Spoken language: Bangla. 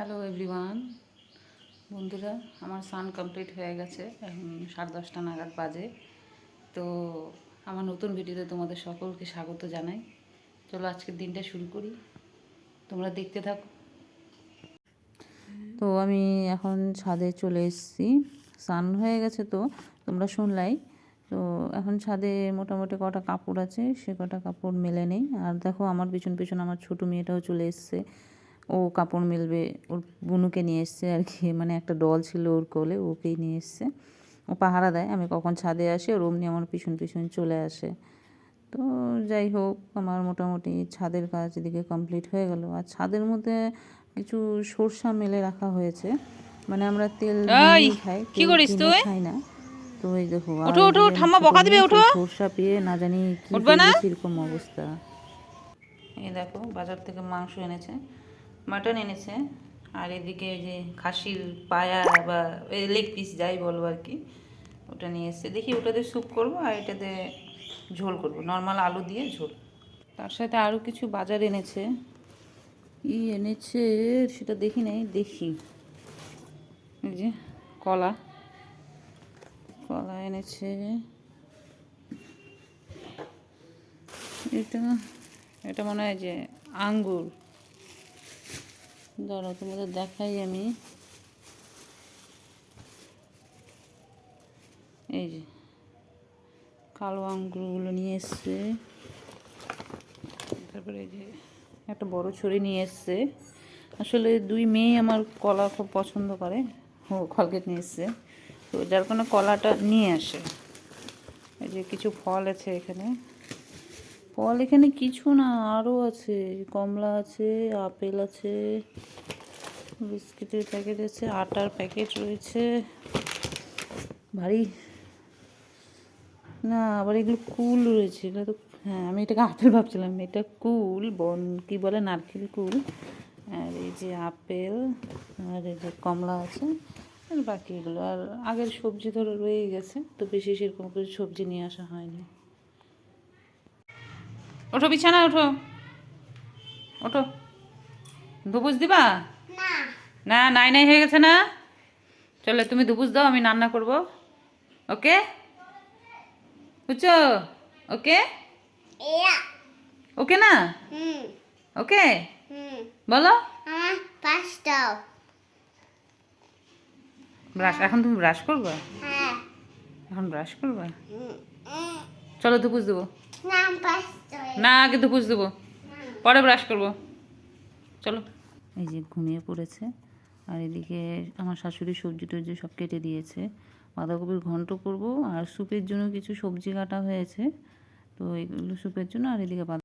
Hello everyone. বন্ধুরা, আমার সান কমপ্লিট হয়ে গেছে, এখন সাড়ে দশটা নাগাদ বাজে। তো আমার নতুন ভিডিওতে তোমাদের সকলকে স্বাগত জানাই। চলো আজকের দিনটা শুরু করি। তোমরা দেখতে থাকো। তো আমি এখন ছাদে চলে এসেছি। সান হয়ে গেছে তো, তোমরা শুনলাই। তো এখন ছাদে মোটামুটি কটা কাপড় আছে, সে কটা কাপড় মেলে নেই। আর দেখো, আমার পিছন পিছন আমার ছোটো মেয়েটাও চলে এসছে। ও কাপড় মেলবে ওর বুনুকে নিয়ে এসছে আর কি মানে একটা ডল ছিল ওর কোলে ওকেই নিয়ে এসছে। ও পাহারা দেয় আমি কখন ছাদে আসি ওর অমনি আমার পিছন পিছন চলে আসে। তো যাই হোক আমার মোটামুটি ছাদের কাজ এদিকে কমপ্লিট হয়ে গেল। আর ছাদের মধ্যে কিছু সরষা মেলে রাখা হয়েছে। মানে আমরা তেল খাই কি করিস তুই? খাই না। তো এই দেখো ওঠো, ওঠো, ঠাম্মা বকা দিবে, ওঠো। সরষা পেয়ে না জানি কি? এরকম অবস্থা। এই দেখো বাজার থেকে মাংস এনেছে। মাটন এনেছে। আর এদিকে যে খাসির পায়া বা লেগ পিস যাই বলব আর কি, ওটা নিয়ে এসছে। দেখি ওটাতে স্যুপ করব আর এটাতে ঝোল করব। নর্মাল আলু দিয়ে ঝোল। তার সাথে আরও কিছু বাজার এনেছে। ই এনেছে সেটা দেখি নাই, দেখি। এই যে কলা। কলা এনেছে। এটা এটা মনে হয় যে আঙ্গুর। দাঁড়াও তোমাদের দেখাই আমি। এই যে, কালো আঙ্গুরগুলো নিয়ে এসছে। তারপরে এই যে, একটা বড় ছড়ি নিয়ে এসছে। আসলে দুই মেয়ে আমার কলা খুব পছন্দ করে। ও কলগেট নিয়ে এসছে। তো যার কোনো কলাটা নিয়ে আসে। এই যে কিছু ফল আছে এখানে। ফল এখানে কিছু না, আরও আছে। কমলা আছে, আপেল আছে, বিস্কিটের প্যাকেট আছে, আটার প্যাকেট রয়েছে। ভারী। না, আবার এগুলো কুল রয়েছে। এগুলো তো হ্যাঁ আমি এটাকে আপেল ভাবছিলাম। এটা কুল, বন কি বলে? নারকেল কুল। আর এই যে আপেল, আর এই যে কমলা আছে, আর বাকি এগুলো। আর আগের সবজি ধরো রয়ে গেছে, তো বেশি সেরকম করে সবজি নিয়ে আসা হয়নি। ওঠো বিছানা ওঠো। ওঠো। দুপুজ দিবা? না। নাই নাই হয়ে গেছে না? চলো তুমি দুপুজ দাও আমি রান্না করব। ওকে? বুঝছ ওকে? ওকে না? ওকে? বলো। দাও। ব্রাশ? এখন তুমি ব্রাশ করবে? হ্যাঁ। এখন ব্রাশ করবে। চলো দুপুজ দেবো। না আগে দুপুজ দেবো। পরে ব্রাশ করব। চলো। এই যে ঘুমিয়ে পড়েছে। আর এদিকে আমার শাশুড়ি সবজি টবজি সব কেটে দিয়েছে। বাঁধাকপির ঘন্ট করব। আর স্যুপের জন্য কিছু সবজি কাটা হয়েছে। তো এগুলো স্যুপের জন্য আর এদিকে